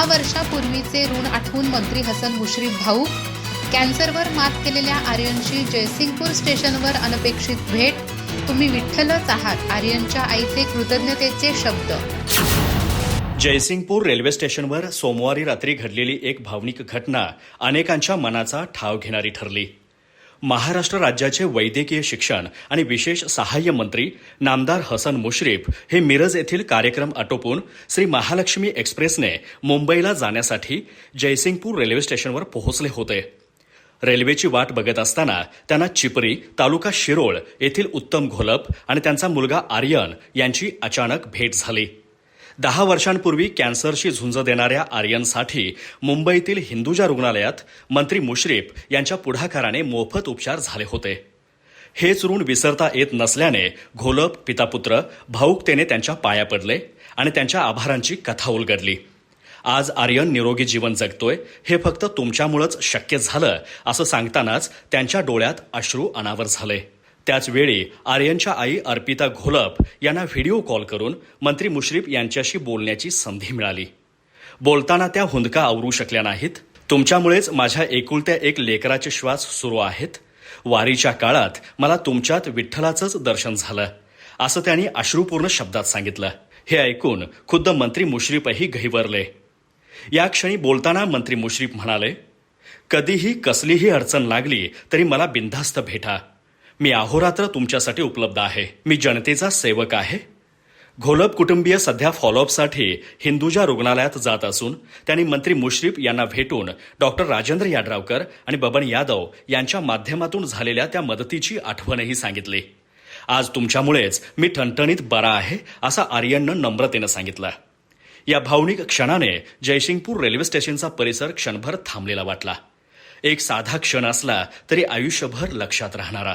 दहा वर्षापूर्वीचे ऋण आठवून मंत्री हसन मुश्रीफ भाऊ. कॅन्सरवर मात केलेल्या आर्यनशी जयसिंगपूर स्टेशनवर अनपेक्षित भेट. तुम्ही विठ्ठलच आहात आर्यनच्या आईचे कृतज्ञतेचे शब्द. जयसिंगपूर रेल्वे स्टेशनवर सोमवारी रात्री घडलेली एक भावनिक घटना अनेकांच्या मनाचा ठाव घेणारी ठरली. महाराष्ट्र राज्याचे वैद्यकीय शिक्षण आणि विशेष सहाय्य मंत्री नामदार हसन मुश्रीफ हे मिरज येथील कार्यक्रम आटोपून श्री महालक्ष्मी एक्सप्रेसने मुंबईला जाण्यासाठी जयसिंगपूर रेल्वे स्टेशनवर पोहोचले होते. रेल्वेची वाट बघत असताना त्यांना चिपरी तालुका शिरोळ येथील उत्तम घोलप आणि त्यांचा मुलगा आर्यन यांची अचानक भेट झाली. दहा वर्षांपूर्वी कॅन्सरशी झुंज देणाऱ्या आर्यनसाठी मुंबईतील हिंदुजा रुग्णालयात मंत्री मुश्रीफ यांच्या पुढाकाराने मोफत उपचार झाले होते. हेच ऋण विसरता येत नसल्याने घोलप पितापुत्र भाऊकतेने त्यांच्या पाया पडले आणि त्यांच्या आभारांची कथा उलगडली. आज आर्यन निरोगी जीवन जगतोय हे फक्त तुमच्यामुळंच शक्य झालं असं सांगतानाच त्यांच्या डोळ्यात अश्रू अनावर झाले. त्याचवेळी आर्यनच्या आई अर्पिता घोलप यांना व्हिडिओ कॉल करून मंत्री मुश्रीफ यांच्याशी बोलण्याची संधी मिळाली. बोलताना त्या हुंदका आवरू शकल्या नाहीत. तुमच्यामुळेच माझ्या एकुलत्या एक लेकराचे श्वास सुरू आहेत. वारीच्या काळात मला तुमच्यात विठ्ठलाचंच दर्शन झालं असं त्यांनी अश्रूपूर्ण शब्दात सांगितलं. हे ऐकून खुद्द मंत्री मुश्रीफही गहिवरले या क्षणी बोलताना मंत्री मुश्रीफ म्हणाले कधीही कसलीही अडचण लागली तरी मला बिनधास्त भेटा. मी अहोरात्र तुमच्यासाठी उपलब्ध आहे. मी जनतेचा सेवक आहे. घोलप कुटुंबीय सध्या फॉलोअपसाठी हिंदुजा रुग्णालयात जात असून त्यांनी मंत्री मुश्रीफ यांना भेटून डॉक्टर राजेंद्र याड्रावकर आणि बबन यादव यांच्या माध्यमातून झालेल्या त्या मदतीची आठवणही सांगितली. आज तुमच्यामुळेच मी ठणठणीत बरा आहे असं आर्यननं नम्रतेनं सांगितलं. या भावनिक क्षणाने जयसिंगपूर रेल्वे स्टेशनचा परिसर क्षणभर थांबलेला वाटला. एक साधा क्षण असला तरी आयुष्यभर लक्षात राहणारा.